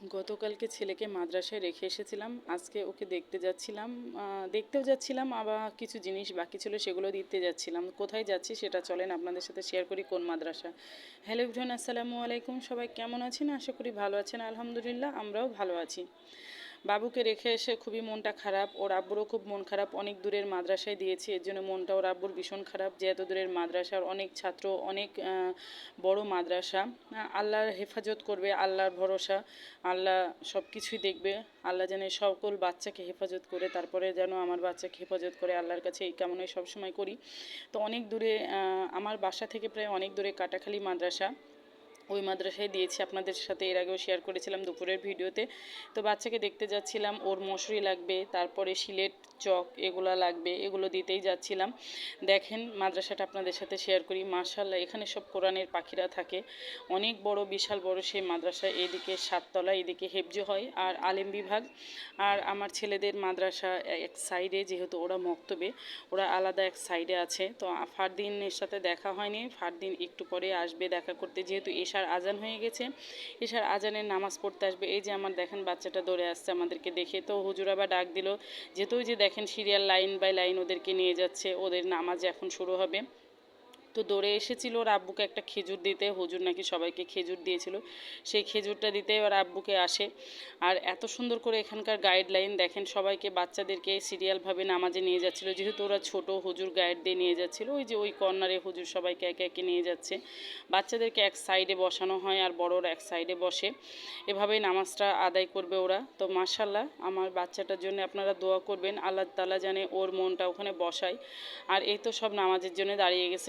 গতকালকে ছেলেকে মাদ্রাসায় রেখে এসেছিলাম। আজকে ওকে দেখতে যাচ্ছিলাম। দেখতেও যাচ্ছিলাম, আবার কিছু জিনিস বাকি ছিল সেগুলো দিতে যাচ্ছিলাম। কোথায় যাচ্ছি সেটা চলেন আপনাদের সাথে শেয়ার করি কোন মাদ্রাসা। হ্যালো ইভরান আসসালামু আলাইকুম। সবাই কেমন আছেন? আশা করি ভালো আছেন। আলহামদুলিল্লাহ, আমরাও ভালো আছি। বাবুকে রেখে এসে খুবই মনটা খারাপ। ওর আব্বুরও খুব মন খারাপ। অনেক দূরের মাদ্রাসায় দিয়েছি। এর জন্য মনটা ওর আব্বুর ভীষণ খারাপ। যে এত দূরের মাদ্রাসার অনেক ছাত্র, অনেক বড় মাদ্রাসা। আল্লাহর হেফাজত করবে, আল্লাহর ভরসা, আল্লাহ সব কিছুই দেখবে। আল্লাহ যেন সকল বাচ্চাকে হেফাজত করে, তারপরে যেন আমার বাচ্চাকে হেফাজত করে আল্লাহর কাছে এই কামনাই সবসময় করি। তো অনেক দূরে আমার বাসা থেকে প্রায় অনেক দূরে কাটাখালী মাদ্রাসা। ওই মাদ্রাসায় দিয়েছি, আপনাদের সাথে এর আগেও শেয়ার করেছিলাম দুপুরের ভিডিওতে। তো বাচ্চাকে দেখতে যাচ্ছিলাম, ওর মশুরি লাগবে, তারপরে সিলেট চক এগুলো লাগবে, এগুলো দিতেই যাচ্ছিলাম। দেখেন, মাদ্রাসাটা আপনাদের সাথে শেয়ার করি মার্শাল্লাহ এখানে সব কোরআনের পাখিরা থাকে। অনেক বড়, বিশাল বড় সেই মাদ্রাসা, এদিকে সাততলা, এদিকে হেফজো হয়, আর আলেম বিভাগ। আর আমার ছেলেদের মাদ্রাসা এক সাইডে যেহেতু ওরা মক্তবে, ওরা আলাদা এক সাইডে আছে। তো ফারদিনের সাথে দেখা হয়নি, ফারদিন একটু পরে আসবে দেখা করতে, যেহেতু এশার আজান হয়ে গেছে। এশার আজানের নামাজ পড়তে আসবে। এই যে আমার দেখেন বাচ্চাটা দৌড়ে আসছে আমাদেরকে দেখে। তো হুজুর আবার ডাক দিল যেহেতু যে দেখেন সিরিয়াল লাইন বাই লাইন ওদেরকে নিয়ে যাচ্ছে, ওদের নামাজ এখন শুরু হবে। তো দৌড়ে এসেছিল ওর আব্বুকে একটা খেজুর দিতে, হুজুর নাকি সবাইকে খেজুর দিয়েছিল। সেই খেজুরটা দিতে ওর আব্বুকে আসে। আর এত সুন্দর করে এখানকার গাইডলাইন দেখেন, সবাইকে বাচ্চাদেরকে সিরিয়ালভাবে নামাজে নিয়ে যাচ্ছিল। যেহেতু ওরা ছোট, হুজুর গাইড দিয়ে নিয়ে যাচ্ছিল। ওই যে ওই কর্নারে হুজুর সবাইকে একে একে নিয়ে যাচ্ছে। বাচ্চাদেরকে এক সাইডে বসানো হয় আর বড়রা এক সাইডে বসে। এভাবেই নামাজটা আদায় করবে ওরা। তো মার্শাল্লাহ আমার বাচ্চাটার জন্য আপনারা দোয়া করবেন। আল্লাহ তালা জানে ওর মনটা ওখানে বসায়। আর এই তো সব নামাজের জন্য দাঁড়িয়ে গেছে।